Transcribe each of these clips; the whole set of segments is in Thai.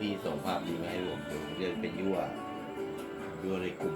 พี่ส่งภาพนี้มาให้ผมดูเรียกเป็นยั่วยั่วในกลุ่ม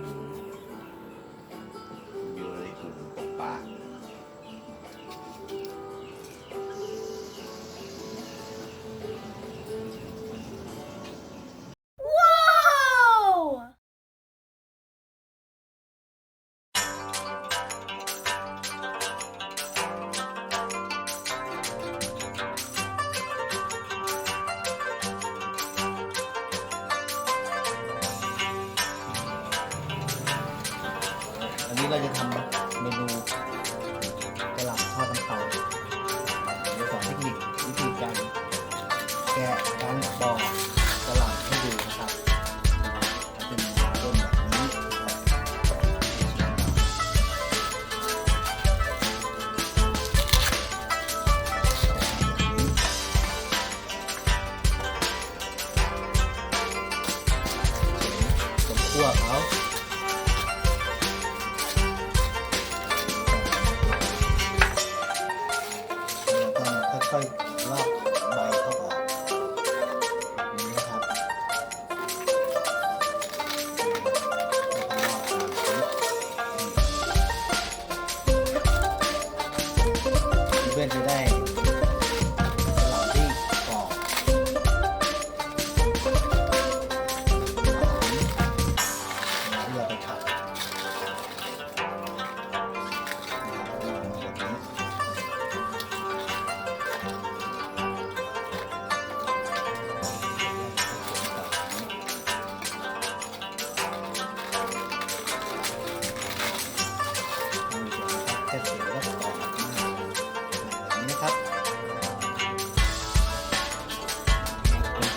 ส่วน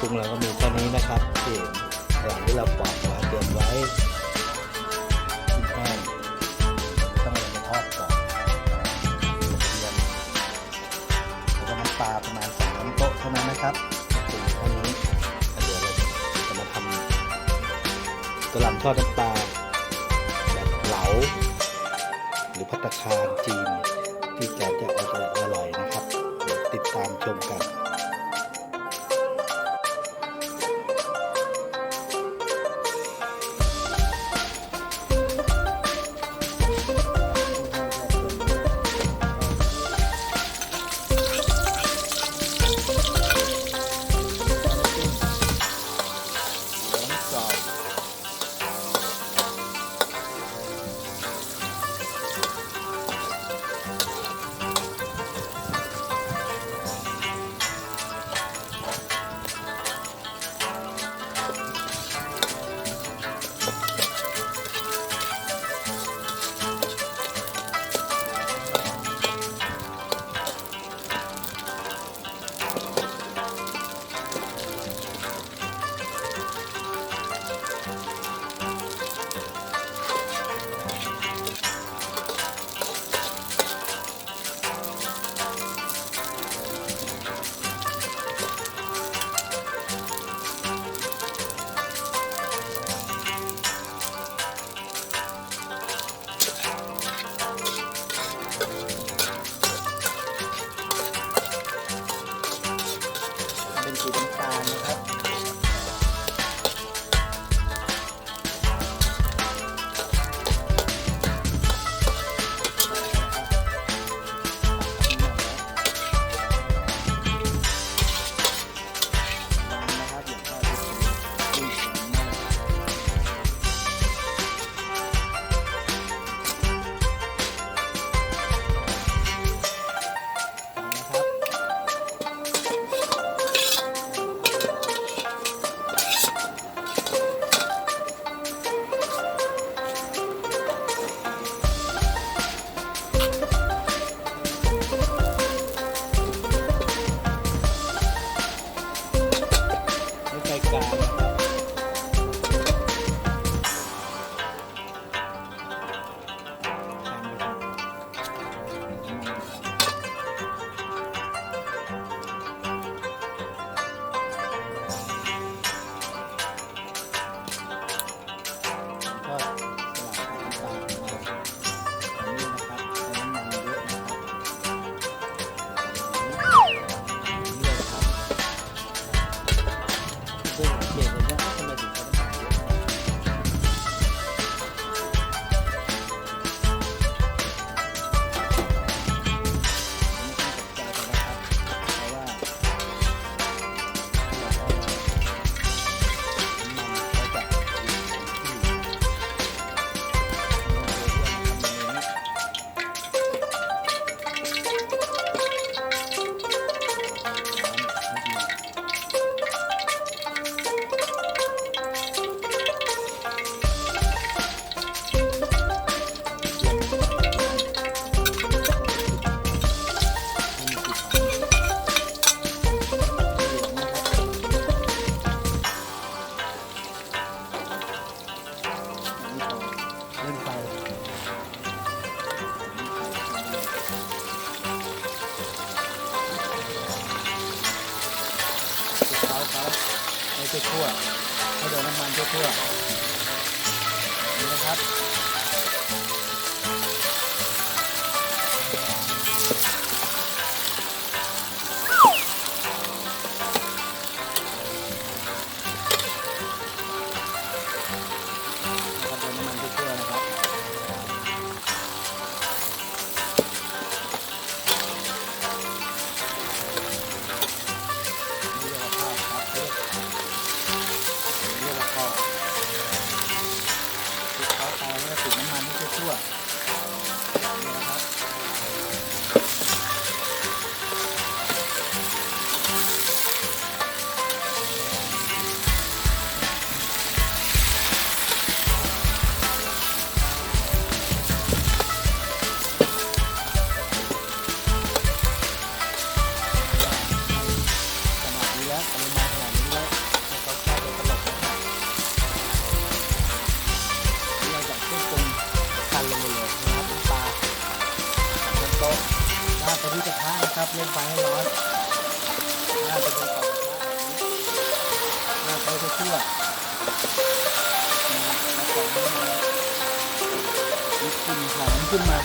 รื่องปรุงเราก็มีแค่นี้นะครับที่หลังที่เราปอกมาเตรียมไว้ชิ้นแห้งต้องเอาไปทอดก่อนเทียมแล้วก็น้ำปลาประมาณสามช้อนโต๊ะเท่านั้นนะครับถึงเท่านี้เดี๋ยวเราจะมาทำกระหล่ำทอดน้ำปลาแบบเหลา หรือพัตคารจีนที่แสนจะอร่อยนะครับ เดี๋ยวติดตามชมกัน ไทั่วให้โดนน้ำมันทั่วๆนี่นะครับ ต๊ะน่าตะลุกระทะนะครับเล่นไฟให้ร้อนน่าตะลุกระทะหน้าเขาทั่วนะครับขึ้นหอมขึ้นมา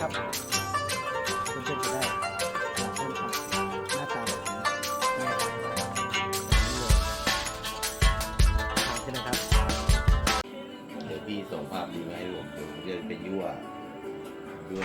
ครับคุณอนจะได้เพื่ครับหน้าตาแบบนี้นะครับนี่เลยขอบคุณครับเดี๋ยวพี่ส่งภาพนี้มาให้ผมดูผมจะไปยั่วยั่ว